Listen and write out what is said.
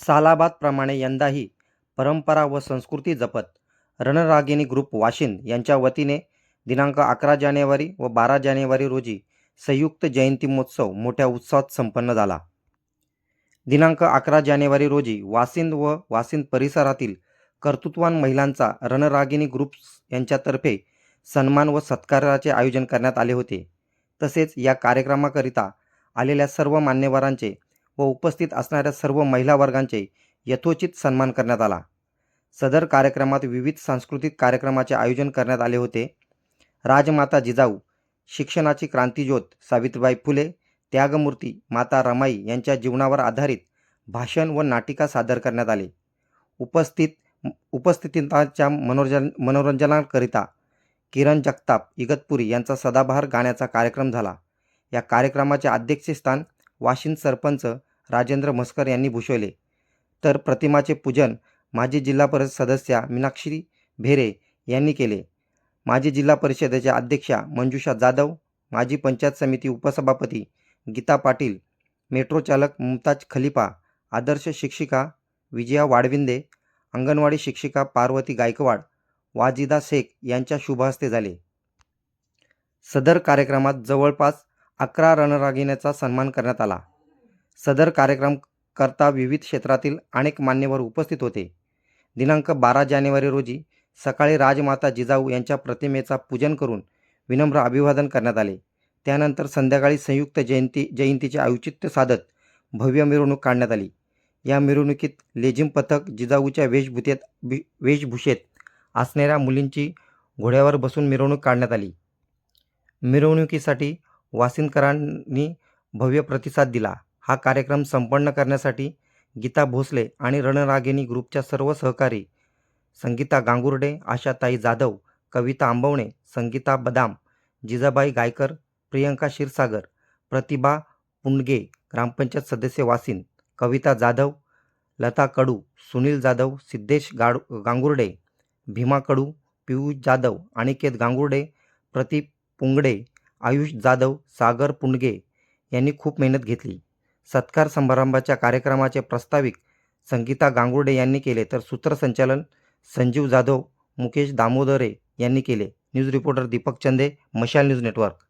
सालाबादप्रमाणे यंदाही परंपरा व संस्कृती जपत रणरागिणी ग्रुप वाशिंद यांच्या वतीने दिनांक अकरा जानेवारी व बारा जानेवारी रोजी संयुक्त जयंती महोत्सव मोठ्या उत्साहात संपन्न झाला. दिनांक अकरा जानेवारी रोजी वासिंद व वासिंद परिसरातील कर्तृत्वान महिलांचा रणरागिणी ग्रुप्स यांच्यातर्फे सन्मान व सत्काराचे आयोजन करण्यात आले होते. तसेच या कार्यक्रमाकरिता आलेल्या सर्व मान्यवरांचे व उपस्थित असणाऱ्या सर्व महिला वर्गांचे यथोचित सन्मान करण्यात आला. सदर कार्यक्रमात विविध सांस्कृतिक कार्यक्रमाचे आयोजन करण्यात आले होते. राजमाता जिजाऊ शिक्षणाची क्रांतीज्योत सावित्रीबाई फुले त्यागमूर्ती माता रमाई यांच्या जीवनावर आधारित भाषण व नाटिका सादर करण्यात आले. उपस्थित उपस्थितांच्या मनोरंजन मनोरंजनाकरिता किरण जगताप इगतपुरी यांचा सदाबहार गाण्याचा कार्यक्रम झाला. या कार्यक्रमाचे अध्यक्षस्थान वाशिंद सरपंच राजेंद्र म्हस्कर यांनी भूषवले. तर प्रतिमाचे पूजन माजी जिल्हा परिषद सदस्या मीनाक्षी भेरे यांनी केले. माजी जिल्हा परिषदेच्या अध्यक्षा मंजुषा जाधव माजी पंचायत समिती उपसभापती गीता पाटील मेट्रो चालक मुमताज खलिफा आदर्श शिक्षिका विजया वाडविंदे अंगणवाडी शिक्षिका पार्वती गायकवाड वाजिदा शेख यांच्या शुभहस्ते झाले. सदर कार्यक्रमात जवळपास अकरा रणरागिण्याचा सन्मान करण्यात आला. सदर कार्यक्रम करता विविध क्षेत्रातील अनेक मान्यवर उपस्थित होते. दिनांक बारा जानेवारी रोजी सकाळी राजमाता जिजाऊ यांच्या प्रतिमेचा पूजन करून विनम्र अभिवादन करण्यात आले. त्यानंतर संध्याकाळी संयुक्त जयंती जयंतीचे औचित्य साधत भव्य मिरवणूक काढण्यात आली. या मिरवणुकीत लेझिम पथक जिजाऊच्या वेशभूतेत वेशभूषेत असणाऱ्या मुलींची घोड्यावर बसून मिरवणूक काढण्यात आली. मिरवणुकीसाठी वासिंदकरांनी भव्य प्रतिसाद दिला. हा कार्यक्रम संपन्न करण्यासाठी गीता भोसले आणि रणरागिणी ग्रुपच्या सर्व सहकारी संगीता गांगुर्डे आशाताई जाधव कविता आंबवणे संगीता बदाम जिजाबाई गायकर प्रियंका क्षीरसागर प्रतिभा पुंडगे ग्रामपंचायत सदस्य वासिन कविता जाधव लता कडू सुनील जाधव सिद्धेश गाड गांगुर्डे भीमा कडू पियुष जाधव अनिकेत गांगुर्डे प्रतीप पुंगडे आयुष जाधव सागर पुंडगे यांनी खूप मेहनत घेतली. सत्कार समारंभाच्या कार्यक्रमाचे प्रस्ताविक संगीता गांगुर्डे यांनी केले तर सूत्रसंचालन संजीव जाधव मुकेश दामोदरे यांनी केले. न्यूज रिपोर्टर दीपक चंदे मशाल न्यूज नेटवर्क.